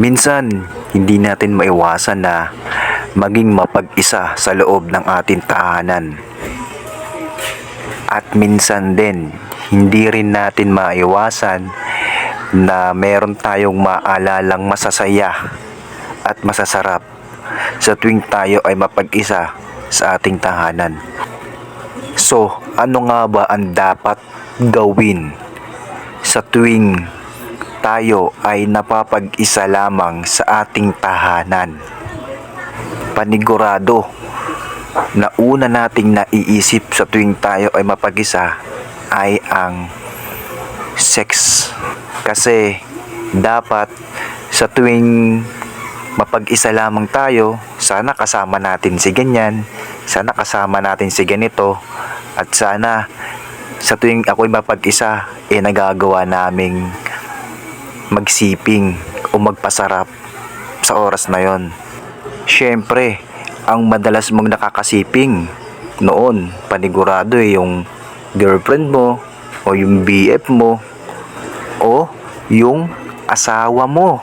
Minsan, hindi natin maiwasan na maging mapag-isa sa loob ng ating tahanan. At minsan din, hindi rin natin maiwasan na meron tayong maalalang masasaya at masasarap sa tuwing tayo ay mapag-isa sa ating tahanan. So, ano nga ba ang dapat gawin sa tuwing tayo ay napapag-isa lamang sa ating tahanan? Panigurado na una nating naiisip sa tuwing tayo ay mapag-isa ay ang sex. Kasi dapat sa tuwing mapag-isa lamang tayo, sana kasama natin si ganyan, sana kasama natin si ganito, at sana sa tuwing ako'y mapag-isa, eh nagagawa naming magsiping o magpasarap sa oras na yon. Siyempre, ang madalas mong nakakasiping noon, panigurado eh, yung girlfriend mo, o yung BF mo, o yung asawa mo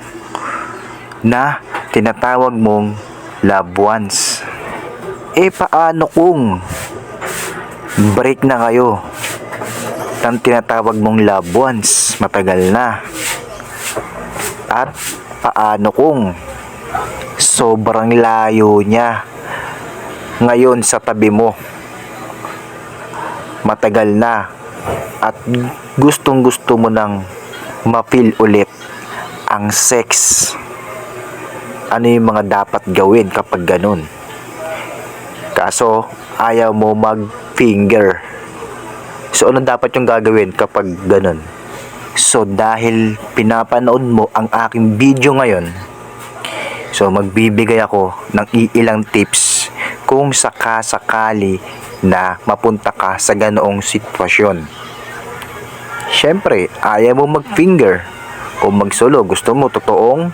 na tinatawag mong loved ones. Eh paano kung break na kayo ng tinatawag mong loved ones matagal na? At paano kung sobrang layo niya ngayon sa tabi mo? Matagal na at gustong gusto mo nang ma-feel ulit ang sex. Ano yung mga dapat gawin kapag ganun? Kaso, ayaw mo mag-finger. So, ano dapat yung gagawin kapag ganun? So, dahil pinapanood mo ang aking video ngayon, so magbibigay ako ng iilang tips kung sakasakali na mapunta ka sa ganoong sitwasyon. Siyempre, ayaw mo mag-finger o magsolo. Gusto mo totoong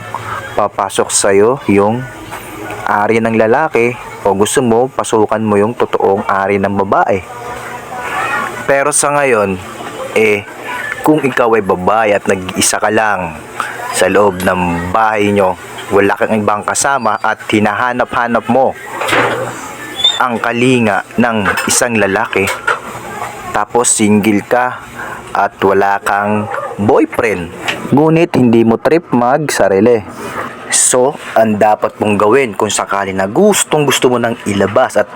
papasok sa'yo yung ari ng lalaki o gusto mo pasukan mo yung totoong ari ng babae. Pero sa ngayon, eh, kung ikaw ay babae at nag-iisa ka lang sa loob ng bahay nyo, wala kang ibang kasama at hinahanap-hanap mo ang kalinga ng isang lalaki, tapos single ka at wala kang boyfriend, ngunit hindi mo trip mag sarili. So, ang dapat mong gawin kung sakali na gustong gusto mo nang ilabas at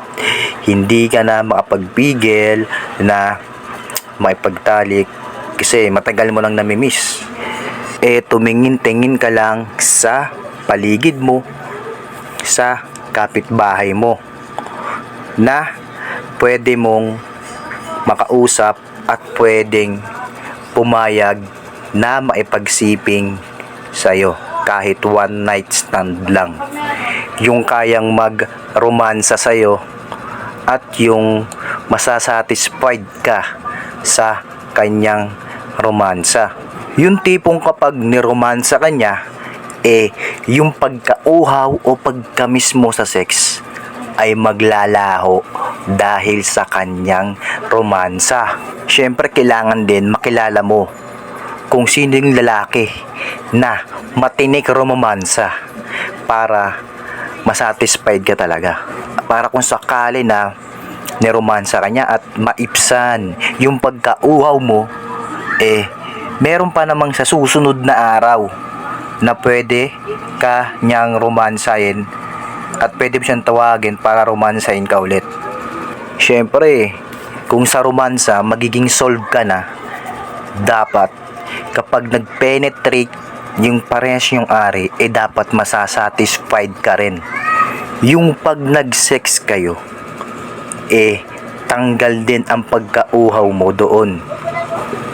hindi ka na makapagpigil na maipagtalik kasi matagal mo nang namimiss. Eh, tumingin-tingin ka lang sa paligid mo, sa kapitbahay mo na pwede mong makausap at pwedeng pumayag na maipagsiping sa'yo kahit one night stand lang. Yung kayang mag-romansa sa'yo at yung masasatisfied ka sa kanyang romansa. Yung tipong kapag niromansa ka niya, eh, yung pagkauhaw o pagkamis mo sa sex ay maglalaho dahil sa kanyang romansa. Siyempre, kailangan din makilala mo kung sino yung lalaki na matinik romansa para masatisfied ka talaga. Para kung sakali na niromansa ka niya at maipsan yung pagkauhaw mo, eh, meron pa namang sa susunod na araw na pwede ka niyang romansahin at pwede mo siyang tawagin para romansahin ka ulit. Siyempre, kung sa romansa magiging solve ka na, dapat kapag nag-penetrate yung parehas yung ari, eh dapat masasatisfied ka rin. Yung pag nag-sex kayo, eh tanggal din ang pagkauhaw mo doon.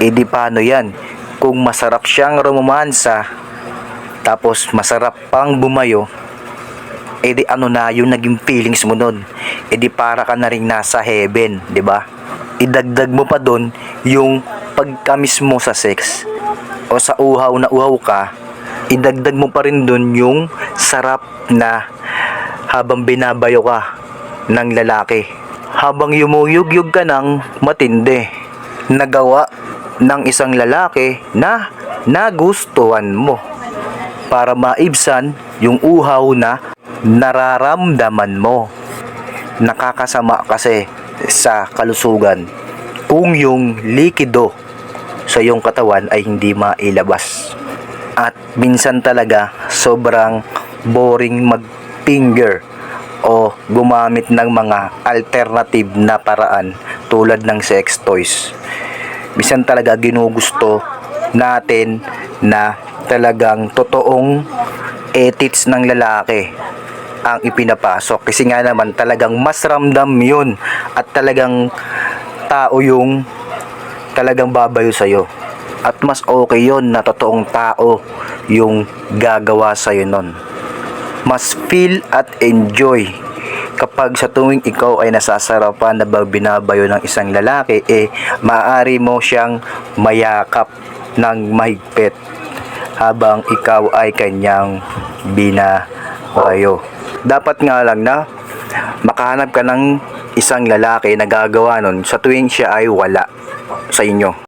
Eh di paano yan? Kung masarap siyang romansa, tapos masarap pang bumayo, eh di ano na yung naging feelings mo nun. Eh di para ka na rin nasa heaven, di ba? Idagdag mo pa doon yung pagkamis mo sa sex o sa uhaw na uhaw ka, idagdag mo pa rin doon yung sarap na habang binabayo ka ng lalaki. Habang yumuyugyug ka ng matindi, nagawa ng isang lalaki na nagustuhan mo. para maibsan yung uhaw na nararamdaman mo. Nakakasama kasi sa kalusugan kung yung likido sa iyong katawan ay hindi mailabas. At minsan talaga sobrang boring mag-finger o gumamit ng mga alternative na paraan tulad ng sex toys. Minsan talaga ginugusto natin na talagang totoong ethics ng lalaki ang ipinapasok. Kasi nga naman talagang mas ramdam yun at talagang tao yung talagang babayo sa'yo. At mas okay yon na totoong tao yung gagawa sa'yo nun. Mas feel at enjoy kapag sa tuwing ikaw ay nasasarapan na ba binabayo ng isang lalaki eh maaari mo siyang mayakap ng mahigpit habang ikaw ay kanyang binabayo. Dapat nga lang na makahanap ka ng isang lalaki na gagawa nun sa tuwing siya ay wala sa inyo